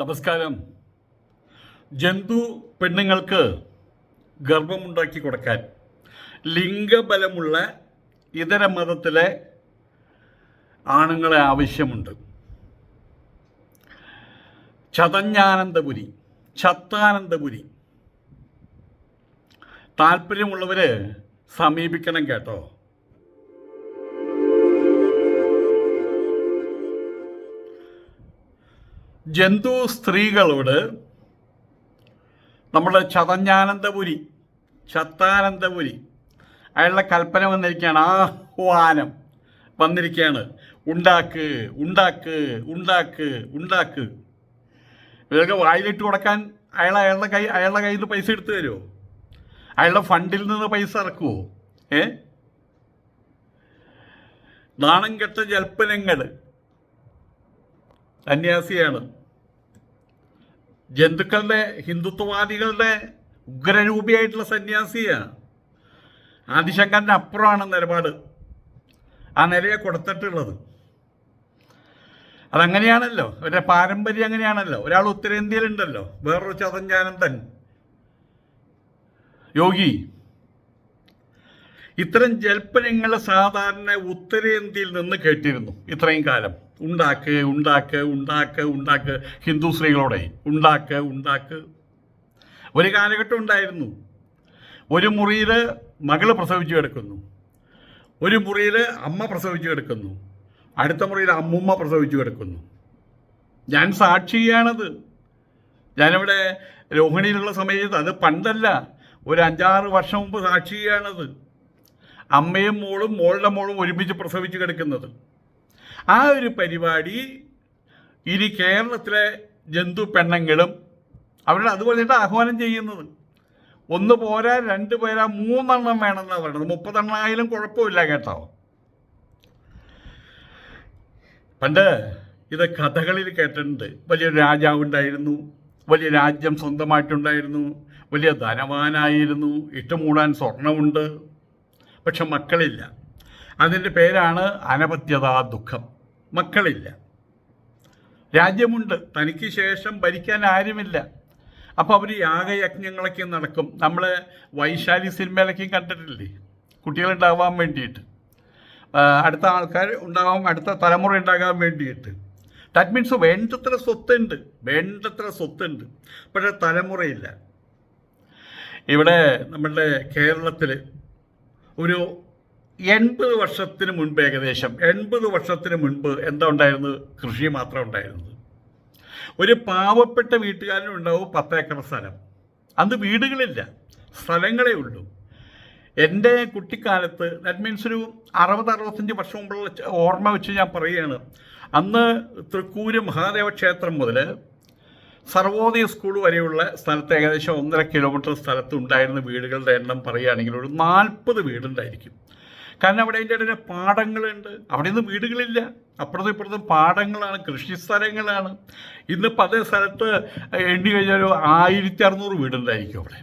നമസ്കാരം. ജന്തു പെണ്ണുങ്ങൾക്ക് ഗർഭമുണ്ടാക്കി കൊടുക്കാൻ ലിംഗബലമുള്ള ഇതര മതത്തിലെ ആണുങ്ങളെ ആവശ്യമുണ്ട്. ചതഞ്ഞാനന്ദപുരി ചത്താനന്ദപുരി താല്പര്യമുള്ളവർ സമീപിക്കണം കേട്ടോ. ജന്തു സ്ത്രീകളോട് നമ്മുടെ ചതഞ്ഞാനന്ദപുരി ചത്താനന്ദപുരി അയാളുടെ കൽപ്പന വന്നിരിക്കുകയാണ് ആഹ്വാനം വന്നിരിക്കുകയാണ്. ഉണ്ടാക്ക് ഉണ്ടാക്ക് ഉണ്ടാക്ക് ഉണ്ടാക്ക്. ഇവർക്ക് വായിലിട്ട് കൊടുക്കാൻ അയാൾ അയാളുടെ കൈ അയാളുടെ കയ്യിൽ നിന്ന് പൈസ എടുത്തു തരുമോ അയാളുടെ ഫണ്ടിൽ നിന്ന് പൈസ ഇറക്കുമോ ഏ? നാണം കെട്ട ജൽപ്പനങ്ങൾ സന്യാസിയാണ് ജന്തുക്കളുടെ ഹിന്ദുത്വവാദികളുടെ ഉഗ്രരൂപിയായിട്ടുള്ള സന്യാസിയാണ് ആദിശങ്കറിന്റെ അപ്പുറമാണ് നിലപാട്. ആ നിലയെ കൊടുത്തിട്ടുള്ളത്. അതങ്ങനെയാണല്ലോ. അവരുടെ പാരമ്പര്യം അങ്ങനെയാണല്ലോ. ഒരാൾ ഉത്തരേന്ത്യയിലുണ്ടല്ലോ. വേറൊരു ചതഞ്ചാനന്ദൻ യോഗി. ഇത്തരം ജൽപ്പനങ്ങൾ സാധാരണ ഉത്തരേന്ത്യയിൽ നിന്ന് കേട്ടിരുന്നു ഇത്രയും കാലം. ഉണ്ടാക്ക് ഉണ്ടാക്ക് ഉണ്ടാക്ക് ഉണ്ടാക്ക്. ഹിന്ദു സ്ത്രീകളോടെ ഉണ്ടാക്ക് ഉണ്ടാക്ക്. ഒരു കാലഘട്ടം ഉണ്ടായിരുന്നു. ഒരു മുറിയിൽ മകൾ പ്രസവിച്ചു കിടക്കുന്നു. ഒരു മുറിയിൽ അമ്മ പ്രസവിച്ചു കിടക്കുന്നു. അടുത്ത മുറിയിൽ അമ്മുമ്മ പ്രസവിച്ചു കിടക്കുന്നു. ഞാൻ സാക്ഷിയാണത്. ഞാനിവിടെ രോഹിണിയിലുള്ള സമയത്ത് അത് പണ്ടല്ല. ഒരു അഞ്ചാറ് വർഷം മുമ്പ് സാക്ഷിയാണത്. അമ്മയും മോളും മോളുടെ മോളും ഒരുമിച്ച് പ്രസവിച്ച് കിടക്കുന്നത്. ആ ഒരു പരിപാടി ഇനി കേരളത്തിലെ ജന്തു പെണ്ണുങ്ങളും അവരുടെ അതുപോലെയാണ് ആഹ്വാനം ചെയ്യുന്നത്. ഒന്ന് പോരാ രണ്ട് പോരാ മൂന്നെണ്ണം വേണമെന്നാണ് പറയുന്നത്. മുപ്പതെണ്ണമായാലും കുഴപ്പമില്ല കേട്ടോ. പണ്ട് ഇത് കഥകളിൽ കേട്ടിട്ടുണ്ട്. വലിയൊരു രാജാവ് ഉണ്ടായിരുന്നു വലിയ രാജ്യം സ്വന്തമായിട്ടുണ്ടായിരുന്നു വലിയ ധനവാനായിരുന്നു ഇട്ടുമൂടാൻ സ്വർണമുണ്ട്. പക്ഷെ മക്കളില്ല. അതിന്റെ പേരാണ് അനപത്യതാ ദുഃഖം. മക്കളില്ല. രാജ്യമുണ്ട്. തനിക്ക് ശേഷം ഭരിക്കാൻ ആരുമില്ല. അപ്പോൾ അവർ യാഗയജ്ഞങ്ങളൊക്കെ നടക്കും. നമ്മൾ വൈശാലി സിനിമയിലൊക്കെ കണ്ടിട്ടില്ലേ? കുട്ടികളുണ്ടാവാൻ വേണ്ടിയിട്ട്. അടുത്ത ആൾക്കാർ ഉണ്ടാവാൻ അടുത്ത തലമുറ ഉണ്ടാകാൻ വേണ്ടിയിട്ട്. ദാറ്റ് മീൻസ് വേണ്ടത്ര സ്വത്തുണ്ട്. വേണ്ടത്ര സ്വത്തുണ്ട്. പക്ഷേ തലമുറയില്ല. ഇവിടെ നമ്മളുടെ കേരളത്തിൽ ഒരു എൺപത് വർഷത്തിന് മുൻപ് ഏകദേശം എൺപത് വർഷത്തിന് മുൻപ് എന്താ ഉണ്ടായിരുന്നത്? കൃഷി മാത്രം ഉണ്ടായിരുന്നത്. ഒരു പാവപ്പെട്ട വീട്ടുകാരനും ഉണ്ടാവും പത്തേക്കർ സ്ഥലം. അന്ന് വീടുകളില്ല സ്ഥലങ്ങളേ ഉള്ളൂ. എന്റെ കുട്ടിക്കാലത്ത് ദാറ്റ് മീൻസ് ഒരു അറുപത് അറുപത്തഞ്ച് വർഷം മുമ്പുള്ള ഓർമ്മ വെച്ച് ഞാൻ പറയുകയാണ്. അന്ന് തൃക്കൂര് മഹാദേവ ക്ഷേത്രം മുതൽ സർവോദയ സ്കൂൾ വരെയുള്ള സ്ഥലത്ത് ഏകദേശം ഒന്നര കിലോമീറ്റർ സ്ഥലത്ത് ഉണ്ടായിരുന്ന വീടുകളുടെ എണ്ണം പറയുകയാണെങ്കിൽ ഒരു നാൽപ്പത് വീടുണ്ടായിരിക്കും. കാരണം അവിടെ അതിന്റെ ഇടയിൽ പാടങ്ങളുണ്ട്. അവിടെ നിന്ന് വീടുകളില്ല. അപ്പുറത്തും ഇപ്പുറത്തും പാടങ്ങളാണ് കൃഷി സ്ഥലങ്ങളാണ്. ഇന്ന് പല സ്ഥലത്ത് എണ്ണി കഴിഞ്ഞാൽ ഒരു ആയിരത്തി അറുന്നൂറ് വീടുണ്ടായിരിക്കും അവിടെ.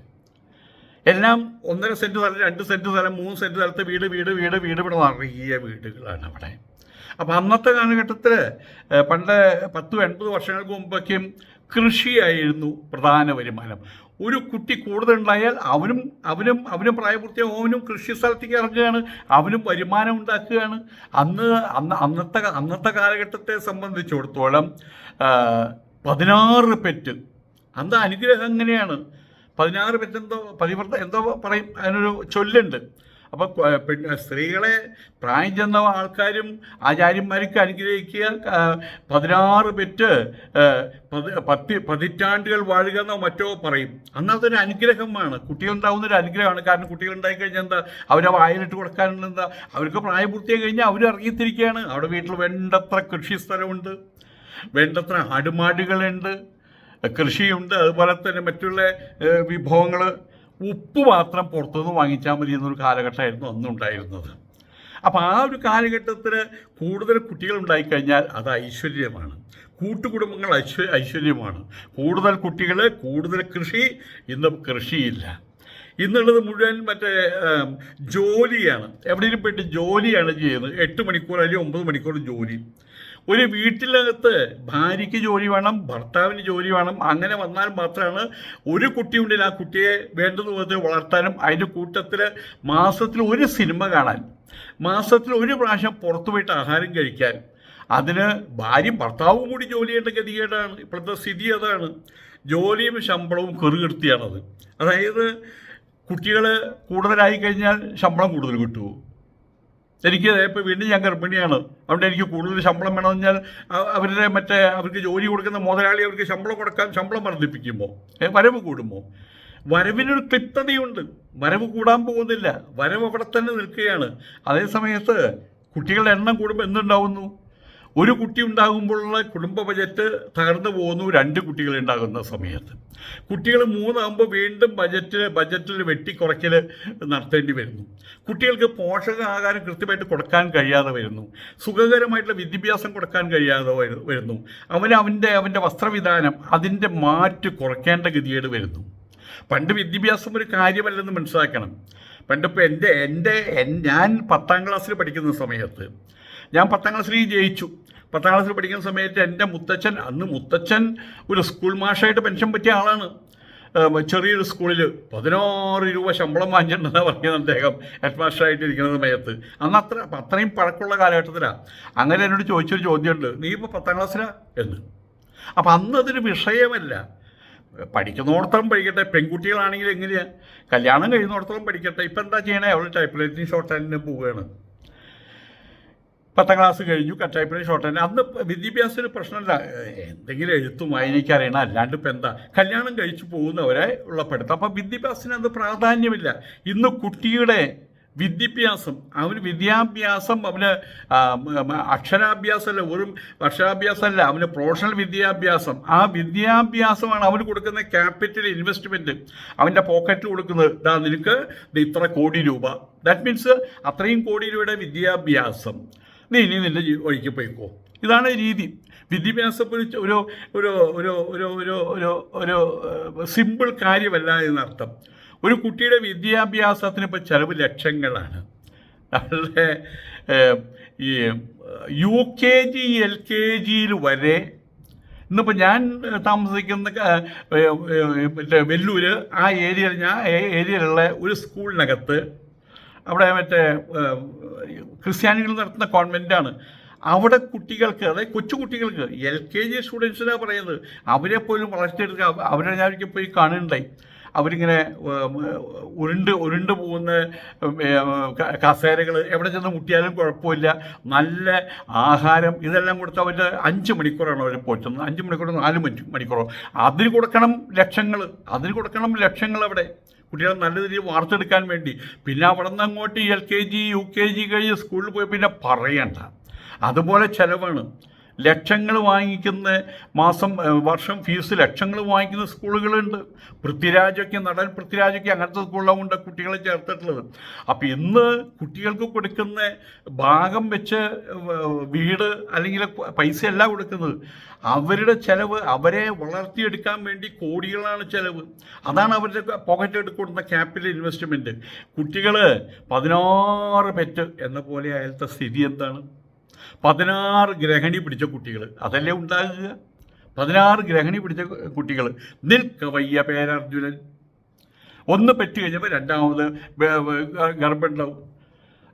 എല്ലാം ഒന്നര സെന്റ് സ്ഥലം രണ്ട് സെന്റ് സ്ഥലം മൂന്ന് സെന്റ് സ്ഥലത്ത് വീട് വീട് വീട് വീട് ഇവിടെ നിറയെ വീടുകളാണ് അവിടെ. അപ്പോൾ അന്നത്തെ കാലഘട്ടത്തിൽ പണ്ട് പത്തും എൺപത് വർഷങ്ങൾക്ക് മുമ്പൊക്കെയും കൃഷിയായിരുന്നു പ്രധാന വരുമാനം. ഒരു കുട്ടി കൂടുതലുണ്ടായാൽ അവനും അവനും അവനും പ്രായപൂർത്തിയാകും അവനും കൃഷി സ്ഥലത്തേക്ക് ഇറങ്ങുകയാണ്. അവനും വരുമാനം ഉണ്ടാക്കുകയാണ്. അന്ന് അന്ന് അന്നത്തെ അന്നത്തെ കാലഘട്ടത്തെ സംബന്ധിച്ചിടത്തോളം പതിനാറ് പെറ്റ്. അന്ന് അനുഗ്രഹം എങ്ങനെയാണ്? പതിനാറ് പെറ്റ് എന്തോ പതിവർത്ത എന്തോ പറയും. അതിനൊരു ചൊല്ലുണ്ട്. അപ്പോൾ പിന്നെ സ്ത്രീകളെ പ്രായം ചെന്ന ആൾക്കാരും ആചാര്യന്മാർക്ക് അനുഗ്രഹിക്കുക. പതിനാറ് പെറ്റ് പതി പത്തി പതിറ്റാണ്ടുകൾ വാഴുക എന്നോ മറ്റോ പറയും. അന്ന് അതൊരു അനുഗ്രഹമാണ്. കുട്ടികളുണ്ടാവുന്ന ഒരു അനുഗ്രഹമാണ്. കാരണം കുട്ടികളുണ്ടായി കഴിഞ്ഞാൽ എന്താ? അവരെ വായിലിട്ട് കൊടുക്കാനുള്ള എന്താ? അവർക്ക് പ്രായപൂർത്തിയായി കഴിഞ്ഞാൽ അവർ ഇറങ്ങിത്തിരിക്കുകയാണ്. അവിടെ വീട്ടിൽ വേണ്ടത്ര കൃഷി സ്ഥലമുണ്ട്. വേണ്ടത്ര ആടുമാടുകളുണ്ട്. കൃഷിയുണ്ട്. അതുപോലെ തന്നെ മറ്റുള്ള വിഭവങ്ങൾ ഉപ്പ് മാത്രം പുറത്തുനിന്ന് വാങ്ങിച്ചാൽ മതി എന്നൊരു കാലഘട്ടമായിരുന്നു അന്നുണ്ടായിരുന്നത്. അപ്പോൾ ആ ഒരു കാലഘട്ടത്തിൽ കൂടുതൽ കുട്ടികൾ ഉണ്ടായിക്കഴിഞ്ഞാൽ അത് ഐശ്വര്യമാണ്. കൂട്ടുകുടുംബങ്ങൾ ഐശ്വ ഐശ്വര്യമാണ്. കൂടുതൽ കുട്ടികൾ കൂടുതൽ കൃഷി ഇന്ന് കൃഷിയില്ല. ഇന്നുള്ളത് മുഴുവൻ മറ്റേ ജോലിയാണ്. എവിടെയും പോയിട്ട് ജോലിയാണ് ചെയ്യുന്നത്. എട്ട് മണിക്കൂർ അല്ലെങ്കിൽ ഒമ്പത് മണിക്കൂർ ജോലി. ഒരു വീട്ടിലകത്ത് ഭാര്യയ്ക്ക് ജോലി വേണം ഭർത്താവിന് ജോലി വേണം അങ്ങനെ വന്നാൽ മാത്രമാണ് ഒരു കുട്ടി ഉണ്ടെങ്കിൽ ആ കുട്ടിയെ വേണ്ടത് വിധത്തിൽ വളർത്താനും അതിന്റെ കൂട്ടത്തിൽ മാസത്തിൽ ഒരു സിനിമ കാണാൻ മാസത്തിൽ ഒരു പ്രാവശ്യം പുറത്തു പോയിട്ട് ആഹാരം കഴിക്കാൻ. അതിന് ഭാര്യയും ഭർത്താവും കൂടി ജോലി ചെയ്യേണ്ട ഗതികേടാണ്. ഇപ്പോഴത്തെ സ്ഥിതി അതാണ്. ജോലിയും ശമ്പളവും കെറുകെടുത്തിയാണത് അതായത് കുട്ടികൾ കൂടുതലായി കഴിഞ്ഞാൽ ശമ്പളം കൂടുതൽ കിട്ടുമോ? എനിക്ക് ഇപ്പോൾ വീണ്ടും ഞാൻ ഗർഭിണിയാണ്. അതുകൊണ്ട് എനിക്ക് കൂടുതൽ ശമ്പളം വേണമെന്ന് പറഞ്ഞാൽ അവരുടെ മറ്റേ അവർക്ക് ജോലി കൊടുക്കുന്ന മുതലാളി അവർക്ക് ശമ്പളം കൊടുക്കാൻ ശമ്പളം വർദ്ധിപ്പിക്കുമ്പോൾ വരവ് കൂടുമ്പോൾ വരവിനൊരു ക്ലിപ്തതയുണ്ട്. വരവ് കൂടാൻ പോകുന്നില്ല. വരവ് അവിടെ തന്നെ നിൽക്കുകയാണ്. അതേസമയത്ത് കുട്ടികളുടെ എണ്ണം കൂടുമ്പോൾ എന്തുണ്ടാവുന്നു? ഒരു കുട്ടി ഉണ്ടാകുമ്പോഴുള്ള കുടുംബ ബജറ്റ് തകർന്നു പോകുന്നു രണ്ട് കുട്ടികൾ ഉണ്ടാകുന്ന സമയത്ത്. കുട്ടികൾ മൂന്നാകുമ്പോൾ വീണ്ടും ബജറ്റ് ബജറ്റിൽ വെട്ടിക്കുറയ്ക്കൽ നടത്തേണ്ടി വരുന്നു. കുട്ടികൾക്ക് പോഷകാഹാരം കൃത്യമായിട്ട് കൊടുക്കാൻ കഴിയാതെ വരുന്നു. സുഖകരമായിട്ടുള്ള വിദ്യാഭ്യാസം കൊടുക്കാൻ കഴിയാതെ വരുന്നു. അവന് അവന്റെ അവന്റെ വസ്ത്രവിധാനം അതിന്റെ മാറ്റ് കുറയ്ക്കേണ്ട ഗതികേട് വരുന്നു. പണ്ട് വിദ്യാഭ്യാസം ഒരു കാര്യമല്ലെന്ന് മനസ്സിലാക്കണം. പണ്ടിപ്പോൾ എന്റെ എന്റെ എൻ- ഞാൻ പത്താം ക്ലാസ്സിൽ പഠിക്കുന്ന സമയത്ത് ഞാൻ പത്താം ക്ലാസ്സിൽ ജയിച്ചു. പത്താം ക്ലാസ്സിൽ പഠിക്കുന്ന സമയത്ത് എന്റെ മുത്തച്ഛൻ അന്ന് മുത്തച്ഛൻ ഒരു സ്കൂൾ മാഷായിട്ട് പെൻഷൻ പറ്റിയ ആളാണ്. ചെറിയൊരു സ്കൂളിൽ പതിനാറ് രൂപ ശമ്പളം വാങ്ങിച്ചിട്ടുണ്ടെന്നാണ് പറയുന്നത് അദ്ദേഹം ഹെഡ് മാസ്റ്ററായിട്ട് ഇരിക്കുന്ന സമയത്ത്. അന്ന് അത്ര അത്രയും പഴക്കമുള്ള കാലഘട്ടത്തിലാണ് അങ്ങനെ എന്നോട് ചോദിച്ചൊരു ചോദ്യമുണ്ട് നീ ഇപ്പോൾ പത്താം ക്ലാസ്സിലാ? എന്ന്. അപ്പം അന്ന് അതൊരു വിഷയമല്ല. പഠിക്കുന്നിടത്തോളം പഠിക്കട്ടെ പെൺകുട്ടികളാണെങ്കിൽ എങ്ങനെയാണ് കല്യാണം കഴിയുന്നിടത്തോളം പഠിക്കട്ടെ. ഇപ്പം എന്താ ചെയ്യണേ? അവൾ ടൈപ്പ് റൈറ്റിംഗ് ഷോർട്ട് ഹാൻഡിന് പോവുകയാണ്. പത്താം ക്ലാസ് കഴിഞ്ഞു റൈറ്റിംഗ് ഷോർട്ട് ഹാൻഡ് അന്ന് വിദ്യാഭ്യാസത്തിന് പ്രശ്നമല്ല. എന്തെങ്കിലും എഴുത്തും വായനയ്ക്ക് അറിയണം. അല്ലാണ്ട് ഇപ്പം എന്താ? കല്യാണം കഴിച്ചു പോകുന്നവരെ ഉള്ള പഠിത്തം അപ്പം വിദ്യാഭ്യാസത്തിന് അത് പ്രാധാന്യമില്ല. ഇന്ന് കുട്ടിയുടെ വിദ്യാഭ്യാസം അവന് വിദ്യാഭ്യാസം അവന് അക്ഷരാഭ്യാസമല്ല വെറും അക്ഷരാഭ്യാസമല്ല അവന് പ്രൊഫഷണൽ വിദ്യാഭ്യാസം. ആ വിദ്യാഭ്യാസമാണ് അവന് കൊടുക്കുന്ന ക്യാപിറ്റൽ ഇൻവെസ്റ്റ്മെന്റ് അവന്റെ പോക്കറ്റിൽ കൊടുക്കുന്നത് ഇതാ നിനക്ക് ഇത്ര കോടി രൂപ. ദാറ്റ് മീൻസ് അത്രയും കോടി രൂപയുടെ വിദ്യാഭ്യാസം. നീ ഇനി നിന്റെ വഴിക്ക് പോയിക്കോ. ഇതാണ് രീതി. വിദ്യാഭ്യാസം ഒരു ഒരു ഒരു ഒരു ഒരു ഒരു ഒരു ഒരു സിമ്പിൾ കാര്യമല്ല എന്നർത്ഥം. ഒരു കുട്ടിയുടെ വിദ്യാഭ്യാസത്തിന് ഇപ്പോൾ ചിലവ് ലക്ഷങ്ങളാണ്. അവരുടെ ഈ U K G L K ജിയിൽ വരെ ഇന്നിപ്പോൾ ഞാൻ താമസിക്കുന്ന മറ്റേ വെല്ലൂർ ആ ഏരിയയിൽ ഞാൻ ഏരിയയിലുള്ള ഒരു സ്കൂളിനകത്ത് അവിടെ മറ്റേ ക്രിസ്ത്യാനികൾ നടത്തുന്ന കോൺവെന്റാണ് അവിടെ കുട്ടികൾക്ക് അതായത് കൊച്ചു കുട്ടികൾക്ക് എൽ കെ ജി സ്റ്റുഡൻസിനാണ് പറയുന്നത്. അവരെ പോലും വളർത്തിയെടുക്കുക അവരെ ഞാൻ ഒരിക്കൽ പോയി കാണുന്നുണ്ടായി അവരിങ്ങനെ ഉരുണ്ട് ഉരുണ്ട് പോകുന്ന കസേരകൾ എവിടെ ചെന്ന് മുട്ടിയാലും കുഴപ്പമില്ല. നല്ല ആഹാരം ഇതെല്ലാം കൊടുത്ത് അവർ അഞ്ച് മണിക്കൂറാണ് അവർ പോറ്റുന്നത്. അഞ്ച് മണിക്കൂർ നാല് മണി മണിക്കൂറോ. അതിന് കൊടുക്കണം ലക്ഷങ്ങൾ അതിന് കൊടുക്കണം ലക്ഷങ്ങൾ അവിടെ. കുട്ടികളെ നല്ല രീതിയിൽ വാർത്തെടുക്കാൻ വേണ്ടി. പിന്നെ അവിടെ നിന്ന് അങ്ങോട്ട് L K G U K G കഴിഞ്ഞ് സ്കൂളിൽ പോയി പിന്നെ പറയണ്ട. അതുപോലെ ചിലവാണ്. ലക്ഷങ്ങൾ വാങ്ങിക്കുന്ന മാസം വർഷം ഫീസ് ലക്ഷങ്ങൾ വാങ്ങിക്കുന്ന സ്കൂളുകളുണ്ട്. പൃഥ്വിരാജൊക്കെ നടൻ പൃഥ്വിരാജൊക്കെ അങ്ങനത്തെ സ്കൂളിലുണ്ട് കുട്ടികളെ ചേർത്തിട്ടുള്ളത്. അപ്പം ഇന്ന് കുട്ടികൾക്ക് കൊടുക്കുന്ന ഭാഗം വെച്ച് വീട് അല്ലെങ്കിൽ പൈസ അല്ല കൊടുക്കുന്നത്. അവരുടെ ചിലവ് അവരെ വളർത്തിയെടുക്കാൻ വേണ്ടി കോടികളാണ് ചിലവ്. അതാണ് അവരുടെ പോക്കറ്റ് എടുക്കുന്ന ക്യാപിറ്റൽ ഇൻവെസ്റ്റ്മെന്റ് കുട്ടികൾ പതിനാറ് പെറ്റ് എന്ന പോലെ അയാളത്തെ സ്ഥിതി എന്താണ്? പതിനാറ് ഗ്രഹണി പിടിച്ച കുട്ടികൾ അതല്ലേ ഉണ്ടാകുക? പതിനാറ് ഗ്രഹണി പിടിച്ച കുട്ടികൾ നിൽക്ക വയ്യ പേരർജുനൻ. ഒന്ന് പെറ്റ് കഴിഞ്ഞപ്പോൾ രണ്ടാമത് ഗർഭമുണ്ടാവും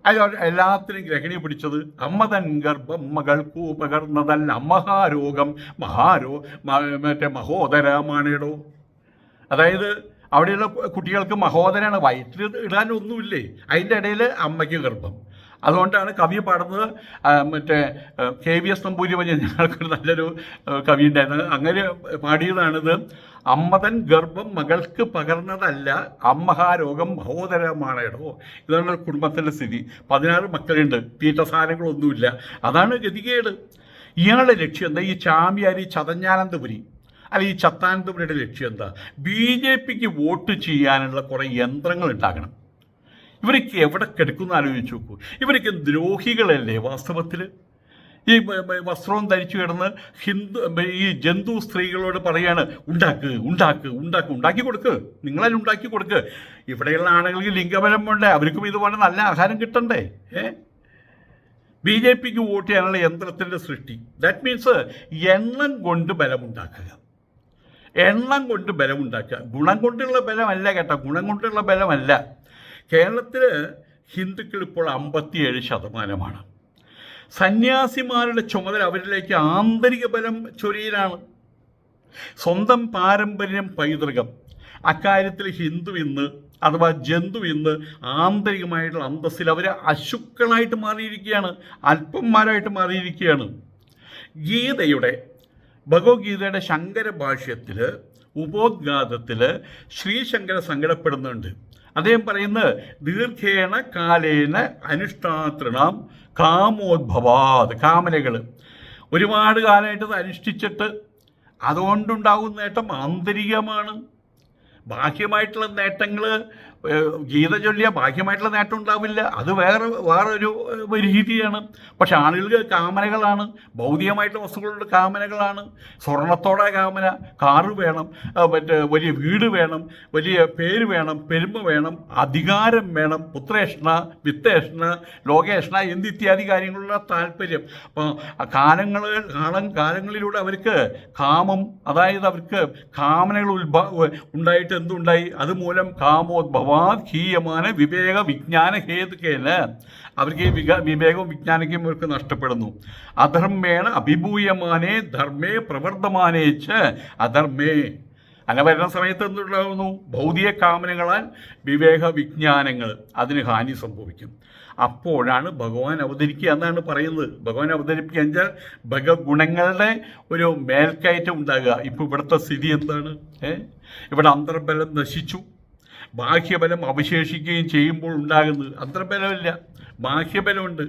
അയാൾ എല്ലാത്തിനും ഗ്രഹിണി പിടിച്ചത് അമ്മതൻ ഗർഭം മകൾക്കു പകർന്നതല്ല മഹാരോഗം മഹാരോ മറ്റേ മഹോദരമാണേടോ. അതായത് അവിടെയുള്ള കുട്ടികൾക്ക് മഹോദരാണ്. വയറ്റിൽ ഇടാനൊന്നുമില്ലേ അതിന്റെ ഇടയിൽ അമ്മയ്ക്ക് ഗർഭം. അതുകൊണ്ടാണ് കവി പാടുന്നത്. മറ്റേ കെ വി എസ് നമ്പൂരി പറഞ്ഞ ഞങ്ങൾക്കൊരു നല്ലൊരു കവി ഉണ്ടായിരുന്നു അങ്ങനെ പാടിയതാണിത്. അമ്മതൻ ഗർഭം മകൾക്ക് പകർന്നതല്ല അമ്മഹാരോഗം മഹോദരമാണേടോ. ഇതാണ് കുടുംബത്തിന്റെ സ്ഥിതി. പതിനാറ് മക്കളുണ്ട് തീറ്റ സാധനങ്ങളൊന്നുമില്ല അതാണ് ഗതികേട്. ഇയാളുടെ ലക്ഷ്യം എന്താ? ഈ ചാമ്യാരി ചതഞ്ഞാനന്തപുരി അല്ല ഈ ചത്താനന്തപുരിയുടെ ലക്ഷ്യം എന്താ? ബി ജെ പിക്ക് വോട്ട് ചെയ്യാനുള്ള കുറേ യന്ത്രങ്ങൾ ഉണ്ടാക്കണം ഇവരൊക്കെ എവിടെ കിടക്കുന്ന ആലോചിച്ച് നോക്കൂ. ഇവരൊക്കെ ദ്രോഹികളല്ലേ വാസ്തവത്തിൽ? ഈ വസ്ത്രവും ധരിച്ചു കിടന്ന് ഹിന്ദു ഈ ജന്തു സ്ത്രീകളോട് പറയാണ് ഉണ്ടാക്ക് ഉണ്ടാക്ക് ഉണ്ടാക്ക് ഉണ്ടാക്കി കൊടുക്ക്. നിങ്ങളതിൽ ഉണ്ടാക്കി കൊടുക്ക്. ഇവിടെയുള്ള ആളുകൾക്ക് ലിംഗബലം വേണ്ടേ അവർക്കും ഇതുപോലെ നല്ല ആഹാരം കിട്ടണ്ടേ? ഏ? ബി ജെ പിക്ക് വോട്ട് ചെയ്യാനുള്ള യന്ത്രത്തിന്റെ സൃഷ്ടി. ദാറ്റ് മീൻസ് എണ്ണം കൊണ്ട് ബലമുണ്ടാക്കുക. എണ്ണം കൊണ്ട് ബലമുണ്ടാക്കുക. ഗുണം കൊണ്ടുള്ള ബലമല്ല കേട്ടോ. ഗുണം കൊണ്ടുള്ള ബലമല്ല. കേരളത്തിൽ ഹിന്ദുക്കൾ ഇപ്പോൾ അമ്പത്തിയേഴ് ശതമാനമാണ്. സന്യാസിമാരുടെ ചുമതല അവരിലേക്ക് ആന്തരിക ബലം ചൊരിയിലാണ്. സ്വന്തം പാരമ്പര്യം പൈതൃകം. അക്കാര്യത്തിൽ ഹിന്ദു ഇന്ന് അഥവാ ജന്തു ഇന്ന് ആന്തരികമായിട്ടുള്ള അന്തസ്സിൽ അവർ അശുക്കളായിട്ട് മാറിയിരിക്കുകയാണ്. അല്പന്മാരായിട്ട് മാറിയിരിക്കുകയാണ്. ഗീതയുടെ ഭഗവത്ഗീതയുടെ ശങ്കര ഭാഷ്യത്തിൽ ഉപോദ്ഘാതത്തിൽ ശ്രീശങ്കര സങ്കടപ്പെടുന്നുണ്ട്. അദ്ദേഹം പറയുന്നത് ദീർഘേണ കാലേന അനുഷ്ഠാതൃണം കാമോദ്ഭവാത് കാമനകൾ ഒരുപാട് കാലമായിട്ട് അനുഷ്ഠിച്ചിട്ട് അതുകൊണ്ടുണ്ടാകുന്ന നേട്ടം ആന്തരികമാണ്. ബാഹ്യമായിട്ടുള്ള നേട്ടങ്ങൾ ഗീത ചൊല്ലിയ ബാഹ്യമായിട്ടുള്ള നേട്ടം ഉണ്ടാവില്ല. അത് വേറെ വേറൊരു രീതിയാണ്. പക്ഷെ ആളുകൾക്ക് കാമനകളാണ്. ഭൗതികമായിട്ടുള്ള വസ്തുക്കളുടെ കാമനകളാണ്. സ്വർണത്തോടെ കാമന കാറ് വേണം മറ്റേ വലിയ വീട് വേണം വലിയ പേര് വേണം പെരുമ വേണം അധികാരം വേണം പുത്രേഷണ വിത്തേഷണ ലോകേഷണ എന്നിത്യാദി കാര്യങ്ങളുള്ള താല്പര്യം. അപ്പോൾ കാലങ്ങൾ കാലം കാലങ്ങളിലൂടെ അവർക്ക് കാമം അതായത് അവർക്ക് കാമനകൾ ഉത്ഭ ഉണ്ടായിട്ട് എന്തുണ്ടായി? അതുമൂലം കാമോദ്ഭവാത് ഹീയമാന വിവേക വിജ്ഞാന ഹേതുക്കേന് അവർക്ക് ഈ വിക വിവേകവും വിജ്ഞാനക്കും അവർക്ക് നഷ്ടപ്പെടുന്നു. അധർമ്മേണ അഭിഭൂയമാനെ ധർമ്മേ പ്രവർത്തമാനേച്ച് അധർമ്മേ. അങ്ങനെ വരുന്ന സമയത്ത് എന്തുണ്ടാകുന്നു ഭൗതിക കാമനകളാൽ വിവേക വിജ്ഞാനങ്ങൾ അതിന് ഹാനി സംഭവിക്കും. അപ്പോഴാണ് ഭഗവാൻ അവതരിക്കുക എന്നാണ് പറയുന്നത്. ഭഗവാൻ അവതരിപ്പിക്കുക വെച്ചാൽ ഭഗഗുണങ്ങളുടെ ഒരു മേൽക്കയറ്റം ഉണ്ടാകുക. ഇപ്പോൾ ഇവിടുത്തെ സ്ഥിതി എന്താണ്? ഏഹ് ഇവിടെ അന്തർബലം നശിച്ചു. ബാഹ്യബലം അവശേഷിക്കുകയും ചെയ്യുമ്പോൾ ഉണ്ടാകുന്നത്. അന്തർബലമില്ല. ബാഹ്യബലമുണ്ട്.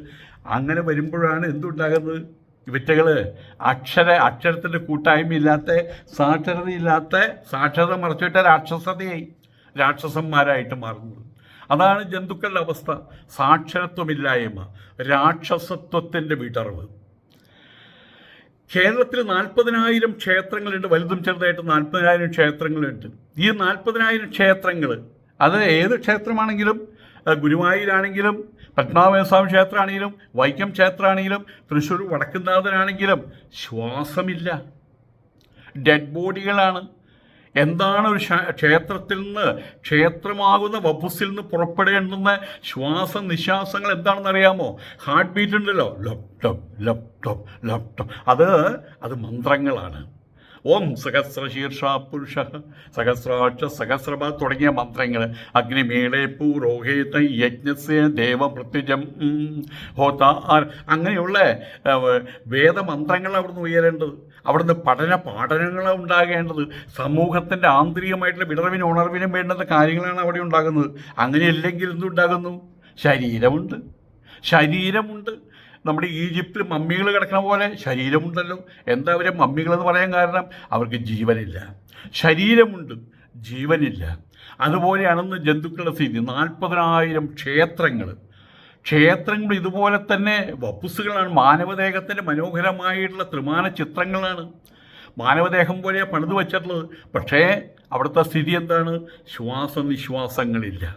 അങ്ങനെ വരുമ്പോഴാണ് എന്തുണ്ടാകുന്നത്? ഇവറ്റകൾ അക്ഷര അക്ഷരത്തിന്റെ കൂട്ടായ്മയില്ലാത്ത സാക്ഷരതയില്ലാത്ത സാക്ഷരത മറച്ചുവിട്ട രാക്ഷസതയായി രാക്ഷസന്മാരായിട്ട് മാറുന്നത്. അതാണ് ജന്തുക്കളുടെ അവസ്ഥ. സാക്ഷരത്വമില്ലായ്മ രാക്ഷസത്വത്തിന്റെ വിടർവ്. കേരളത്തിൽ നാൽപ്പതിനായിരം ക്ഷേത്രങ്ങളുണ്ട് വലുതും ചെറുതായിട്ട് നാൽപ്പതിനായിരം ക്ഷേത്രങ്ങളുണ്ട്. ഈ നാൽപ്പതിനായിരം ക്ഷേത്രങ്ങൾ അത് ഏത് ക്ഷേത്രമാണെങ്കിലും ഗുരുവായൂരാണെങ്കിലും പത്മനാഭസ്വാമി ക്ഷേത്രമാണെങ്കിലും വൈക്കം ക്ഷേത്രമാണെങ്കിലും തൃശ്ശൂർ വടക്കുന്നാഥനാണെങ്കിലും ശ്വാസമില്ല. ഡെഡ് ബോഡികളാണ്. എന്താണ് ഒരു ക്ഷേത്രത്തിൽ നിന്ന് ക്ഷേത്രമാകുന്ന വപ്പുസിൽ നിന്ന് പുറപ്പെടേണ്ടുന്ന ശ്വാസ നിശ്വാസങ്ങൾ എന്താണെന്ന് അറിയാമോ? ഹാർട്ട് ബീറ്റ് ഉണ്ടല്ലോ. Lap laptop lap tap lap tap. അത് അത് മന്ത്രങ്ങളാണ്. ഓം സഹസ്രശീർഷ പുരുഷ. സഹസ്രാക്ഷ സഹസ്രഭ തുടങ്ങിയ മന്ത്രങ്ങൾ അഗ്നിമേളെ പൂരോഹേത യജ്ഞസ്യ ദേവമൃത്യുജം. ഹോത ആ- അങ്ങനെയുള്ള വേദമന്ത്രങ്ങൾ അവിടുന്ന് ഉയരേണ്ടത്. അവിടുന്ന് പഠന പാഠനങ്ങൾ ഉണ്ടാകേണ്ടത്. സമൂഹത്തിന്റെ ആന്തരികമായിട്ടുള്ള വിടർവിനും ഉണർവിനും വേണ്ടുന്ന കാര്യങ്ങളാണ് അവിടെ ഉണ്ടാകുന്നത്. അങ്ങനെയല്ലെങ്കിൽ എന്തുണ്ടാകുന്നു ശരീരമുണ്ട്. ശരീരമുണ്ട്. നമ്മുടെ ഈജിപ്തിൽ മമ്മികൾ കിടക്കുന്ന പോലെ ശരീരമുണ്ടല്ലോ. എന്താ അവരെ മമ്മികളെന്ന് പറയാൻ കാരണം? അവർക്ക് ജീവനില്ല. ശരീരമുണ്ട് ജീവനില്ല. അതുപോലെയാണെന്ന് ജന്തുക്കളുടെ സ്ഥിതി. നാൽപ്പതിനായിരം ക്ഷേത്രങ്ങൾ ക്ഷേത്രങ്ങൾ ഇതുപോലെ തന്നെ വപ്പുസുകളാണ്. മാനവദേഹത്തിന്റെ മനോഹരമായിട്ടുള്ള ത്രിമാന ചിത്രങ്ങളാണ്. മാനവദേഹം പോലെ പണിത് വച്ചിട്ടുള്ളത്. പക്ഷേ അവിടുത്തെ സ്ഥിതി എന്താണ്? ശ്വാസനിശ്വാസങ്ങളില്ല.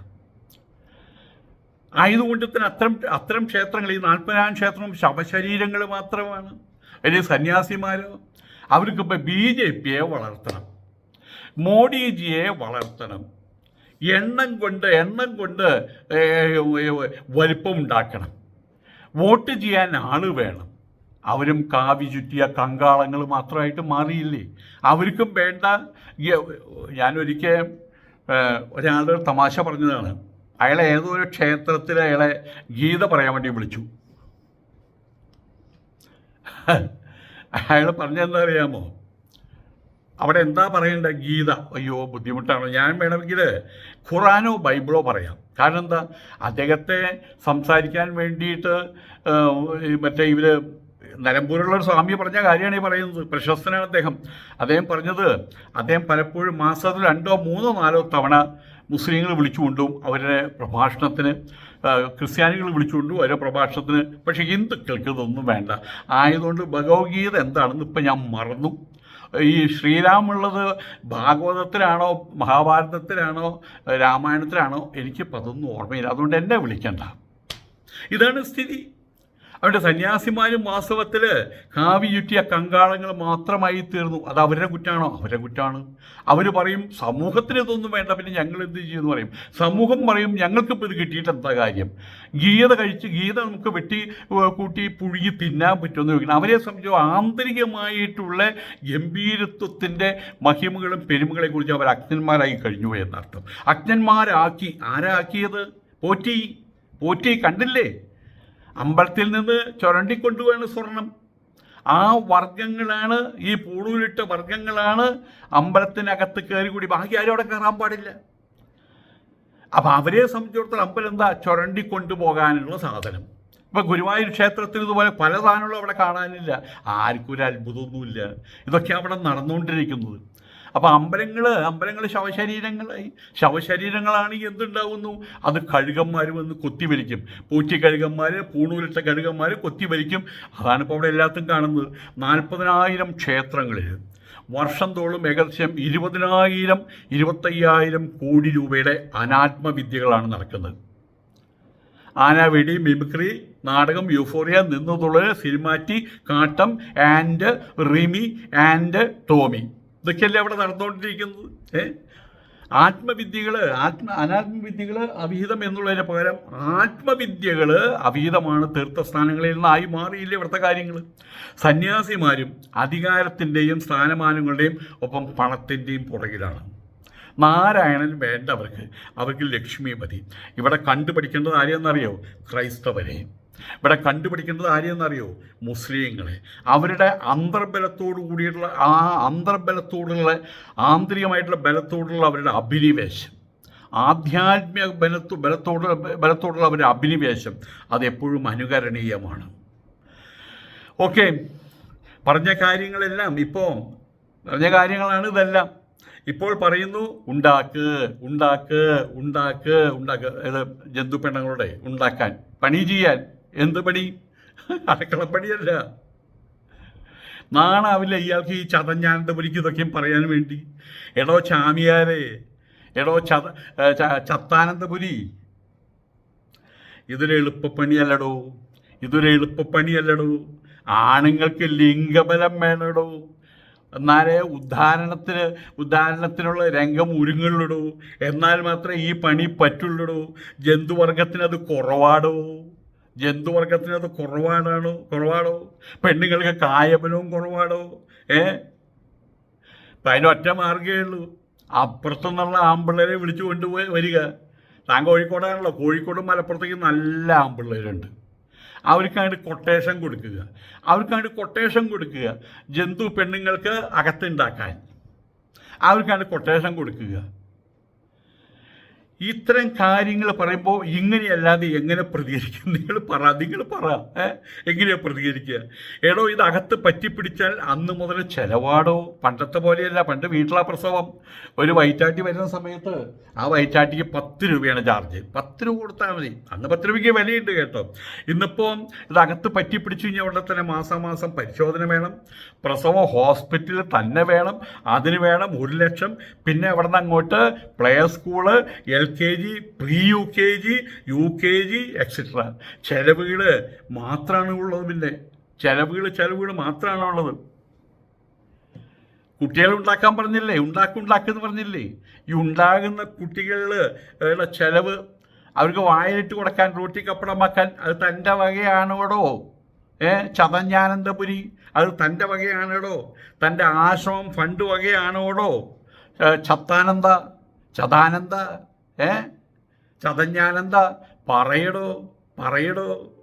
ആയതുകൊണ്ട് തന്നെ അത്തരം അത്തരം ക്ഷേത്രങ്ങൾ ഈ നാൽപ്പതിനായിരം ക്ഷേത്രം ശവശരീരങ്ങൾ മാത്രമാണ്. അതിൽ സന്യാസിമാരോ? അവർക്കിപ്പോൾ ബി ജെ പിയെ വളർത്തണം. മോഡിജിയെ വളർത്തണം. എണ്ണം കൊണ്ട് എണ്ണം കൊണ്ട് ഏ, ഏ, വലിപ്പം ഉണ്ടാക്കണം വോട്ട് ചെയ്യാൻ ആൾ വേണം. അവരും കാവി ചുറ്റിയ കങ്കാളങ്ങൾ മാത്രമായിട്ട് മാറിയില്ലേ? അവർക്കും വേണ്ട. ഞാനൊരിക്കൽ ഒരാളുടെ തമാശ പറഞ്ഞതാണ്. അയാളെ ഏതോ ഒരു ക്ഷേത്രത്തിൽ അയാളെ ഗീത പറയാൻ വേണ്ടി വിളിച്ചു. അയാൾ പറഞ്ഞെന്താ അറിയാമോ? അവിടെ എന്താ പറയേണ്ട? ഗീത. അയ്യോ ബുദ്ധിമുട്ടാണ്. ഞാൻ വേണമെങ്കിൽ ഖുറാനോ ബൈബിളോ പറയാം. കാരണം എന്താ? അദ്ദേഹത്തെ സംസാരിക്കാൻ വേണ്ടിയിട്ട് മറ്റേ ഇവർ നിലമ്പൂരുള്ള ഒരു സ്വാമി പറഞ്ഞ കാര്യമാണ് ഈ പറയുന്നത്. പ്രശസ്തനാണ് അദ്ദേഹം. അദ്ദേഹം പറഞ്ഞത് അദ്ദേഹം പലപ്പോഴും മാസത്തിൽ രണ്ടോ മൂന്നോ നാലോ തവണ മുസ്ലിങ്ങൾ വിളിച്ചുകൊണ്ടും അവരുടെ പ്രഭാഷണത്തിന് ക്രിസ്ത്യാനികൾ വിളിച്ചുകൊണ്ടും അവരുടെ പ്രഭാഷണത്തിന്. പക്ഷേ ഹിന്ദുക്കൾക്ക് ഇതൊന്നും വേണ്ട. ആയതുകൊണ്ട് ഭഗവത്ഗീത എന്താണെന്ന് ഇപ്പം ഞാൻ മറന്നു. ഈ ശ്രീരാമുള്ളത് ഭാഗവതത്തിലാണോ മഹാഭാരതത്തിലാണോ രാമായണത്തിലാണോ എനിക്ക് പതൊന്നും ഓർമ്മയില്ല. അതുകൊണ്ട് എന്നെ വിളിക്കണ്ട. ഇതാണ് സ്ഥിതി. അവരുടെ സന്യാസിമാരും വാസ്തവത്തിൽ കാവി ചുറ്റിയ കങ്കാളങ്ങൾ മാത്രമായി തീർന്നു. അത് അവരുടെ കുറ്റാണോ? അവരുടെ കുറ്റാണ്. അവർ പറയും സമൂഹത്തിന് ഇതൊന്നും വേണ്ട. പിന്നെ ഞങ്ങൾ എന്ത് ചെയ്യുമെന്ന് പറയും. സമൂഹം പറയും ഞങ്ങൾക്ക് ഇപ്പോൾ ഇത് കിട്ടിയിട്ട് എന്താ കാര്യം? ഗീത കഴിച്ച് ഗീത നമുക്ക് വെട്ടി കൂട്ടി പുഴുകി തിന്നാൻ പറ്റുമെന്ന് ചോദിക്കണം അവരെ സംബന്ധിച്ച് ആന്തരികമായിട്ടുള്ള ഗംഭീരത്വത്തിന്റെ മഹിമകളും പെരുമകളെ കുറിച്ച് അവർ അജ്ഞന്മാരായി കഴിഞ്ഞു എന്നർത്ഥം. അജ്ഞന്മാരാക്കി. ആരാക്കിയത്? പോറ്റി. പോറ്റി കണ്ടില്ലേ? അമ്പലത്തിൽ നിന്ന് ചുരണ്ടിക്കൊണ്ടുപോയാണ് സ്വർണം. ആ വർഗങ്ങളാണ് ഈ പൂളൂലിട്ട വർഗങ്ങളാണ് അമ്പലത്തിനകത്ത് കയറി കൂടി. ബാക്കി ആരും അവിടെ കയറാൻ പാടില്ല. അപ്പം അവരെ സംബന്ധിച്ചിടത്തോളം അമ്പലം എന്താ? ചുരണ്ടി കൊണ്ടുപോകാനുള്ള സാധനം. ഇപ്പം ഗുരുവായൂർ ക്ഷേത്രത്തിൽ ഇതുപോലെ പല സാധനങ്ങളും അവിടെ കാണാനില്ല. ആർക്കും ഒരു അത്ഭുതമൊന്നുമില്ല. ഇതൊക്കെ അവിടെ നടന്നുകൊണ്ടിരിക്കുന്നത്. അപ്പം അമ്പലങ്ങൾ അമ്പലങ്ങൾ ശവശരീരങ്ങളായി ശവശരീരങ്ങളാണെങ്കിൽ എന്തുണ്ടാവുന്നു? അത് കഴുകന്മാർ വന്ന് കൊത്തിവലിക്കും പൂച്ചി കഴുകന്മാർ പൂണൂലിട്ട കഴുകന്മാർ കൊത്തിവലിക്കും അതാണ് ഇപ്പോൾ അവിടെ എല്ലാത്തും കാണുന്നത്. നാൽപ്പതിനായിരം ക്ഷേത്രങ്ങളിൽ വർഷം തോറും ഏകദേശം ഇരുപതിനായിരം ഇരുപത്തയ്യായിരം കോടി രൂപയുടെ അനാത്മവിദ്യകളാണ് നടക്കുന്നത്. ആനാവെടി മിമിക്രി നാടകം യൂഫോറിയ നിന്നുതുള്ളൽ സിനിമാറ്റി കാട്ടം ആൻഡ് റിമി ആൻഡ് ടോമി. ഇതൊക്കെയല്ലേ അവിടെ നടന്നുകൊണ്ടിരിക്കുന്നത്? ഏ? ആത്മവിദ്യകൾ ആത്മ അനാത്മവിദ്യകൾ അവിഹിതം എന്നുള്ളതിന് പകരം ആത്മവിദ്യകൾ അവിഹിതമാണ് തീർത്ഥസ്ഥാനങ്ങളിൽ നിന്നായി മാറിയില്ല ഇവിടുത്തെ കാര്യങ്ങൾ സന്യാസിമാരും അധികാരത്തിന്റെയും സ്ഥാനമാനങ്ങളുടെയും ഒപ്പം പണത്തിന്റെയും പുറകിലാണ്. നാരായണൻ വേണ്ട അവർക്ക് ലക്ഷ്മി മതി. ഇവിടെ കണ്ടുപഠിക്കേണ്ടത് ആരെയെന്നറിയോ ക്രൈസ്തവരെ. ഇവിടെ കണ്ടുപിടിക്കേണ്ടത് ആരെയെന്നറിയോ? മുസ്ലിങ്ങളെ. അവരുടെ അന്തർബലത്തോടു കൂടിയിട്ടുള്ള ആ അന്തർബലത്തോടുള്ള ആന്തരികമായിട്ടുള്ള ബലത്തോടുള്ള അവരുടെ അഭിനിവേശം. ആധ്യാത്മിക ബലത്തു ബലത്തോട് ബലത്തോടുള്ള അവരുടെ അഭിനിവേശം അതെപ്പോഴും അനുകരണീയമാണ്. ഓക്കെ. പറഞ്ഞ കാര്യങ്ങളെല്ലാം ഇപ്പോൾ പറഞ്ഞ കാര്യങ്ങളാണ് ഇതെല്ലാം. ഇപ്പോൾ പറയുന്നു ഉണ്ടാക്ക് ഉണ്ടാക്ക് ഉണ്ടാക്ക് ഉണ്ടാക്ക്. ജന്തു പെണ്ണങ്ങളുടെ ഉണ്ടാക്കാൻ പണി ചെയ്യാൻ. എന്ത് പണി? അടുക്കളപ്പണിയല്ല. നാണാവില്ല ഇയാൾക്ക് ഈ ചതഞ്ഞാണ്ട് പണിക്ക് ഇതൊക്കെയും പറയാൻ വേണ്ടി. എടോ ചാമിയാരെ എടോ ചത ചത്താനന്ദപുരി ഇതൊരു എളുപ്പപ്പണിയല്ലടോ. ഇതൊരു എളുപ്പപ്പണിയല്ലടോ. ആണുങ്ങൾക്ക് ലിംഗബലം വേണടോ. എന്നാലേ ഉദാഹരണത്തിന് ഉദാഹരണത്തിനുള്ള രംഗം ഒരുങ്ങുള്ളടോ. എന്നാൽ മാത്രമേ ഈ പണി പറ്റുള്ളടോ. ജന്തുവർഗത്തിനത് കുറവാടോ. ജന്തുവർഗത്തിന് അത് കുറവാണോ പെണ്ണുങ്ങൾക്ക് കായബലവും കുറവാടോ? ഏ? അപ്പം ഒറ്റ മാർഗമേ ഉള്ളൂ. അപ്പുറത്തുനിന്നുള്ള ആമ്പിള്ളേരെ വിളിച്ചു കൊണ്ടുപോയി വരിക. താൻ കോഴിക്കോടാണല്ലോ. കോഴിക്കോടും മലപ്പുറത്തേക്ക് നല്ല ആമ്പിള്ളേരുണ്ട്. അവർക്കായിട്ട് കൊട്ടേഷൻ കൊടുക്കുക. അവർക്കായിട്ട് കൊട്ടേഷൻ കൊടുക്കുക. ജന്തു പെണ്ണുങ്ങൾക്ക് അകത്തുണ്ടാക്കാൻ അവർക്കായിട്ട് കൊട്ടേഷൻ കൊടുക്കുക. ഇത്തരം കാര്യങ്ങൾ പറയുമ്പോൾ ഇങ്ങനെയല്ലാതെ എങ്ങനെ പ്രതികരിക്കും? നിങ്ങൾ പറ നിങ്ങൾ പറ. എങ്ങനെയാണ് പ്രതികരിക്കുക? എടോ ഇത് അകത്ത് പറ്റിപ്പിടിച്ചാൽ അന്ന് മുതൽ ചിലവാടോ? പണ്ടത്തെ പോലെയല്ല പണ്ട് വീട്ടിലാ പ്രസവം. ഒരു വൈറ്റാട്ടി വരുന്ന സമയത്ത് ആ വൈറ്റാട്ടിക്ക് പത്ത് രൂപയാണ് ചാർജ്. പത്ത് രൂപ കൊടുത്താൽ മതി. അന്ന് പത്ത് രൂപയ്ക്ക് വിലയുണ്ട് കേട്ടോ. ഇന്നിപ്പോൾ ഇത് അകത്ത് പറ്റിപ്പിടിച്ചു കഴിഞ്ഞാൽ ഉടനെ തന്നെ മാസം പരിശോധന വേണം. പ്രസവം ഹോസ്പിറ്റലിൽ തന്നെ വേണം. അതിന് വേണം ഒരു ലക്ഷം. പിന്നെ അവിടെ നിന്ന് അങ്ങോട്ട് play school L K G pre U K G U K G etcetera ചിലവുകൾ മാത്രമാണ് ഉള്ളത് പിന്നെ. ചിലവുകൾ ചിലവുകൾ മാത്രമാണ് ഉള്ളത് കുട്ടികൾ ഉണ്ടാക്കാൻ പറഞ്ഞില്ലേ? ഉണ്ടാക്കും ഉണ്ടാക്കുമെന്ന് പറഞ്ഞില്ലേ? ഈ ഉണ്ടാകുന്ന കുട്ടികളുടെ ചെലവ് അവർക്ക് വായിലിട്ട് കൊടുക്കാൻ റോട്ടി കപ്പടമാക്കാൻ അത് തന്റെ വകയാണോടോ? ഏ? ചതഞ്ഞാനന്ദപുരി അത് തന്റെ വകയാണോടോ? തന്റെ ആശ്രമം ഫണ്ട് വകയാണോടോ? ചത്താനന്ദ ചതാനന്ദ ഏ? ചതഞ്ഞാനന്ദ പറയടോ പറയടോ.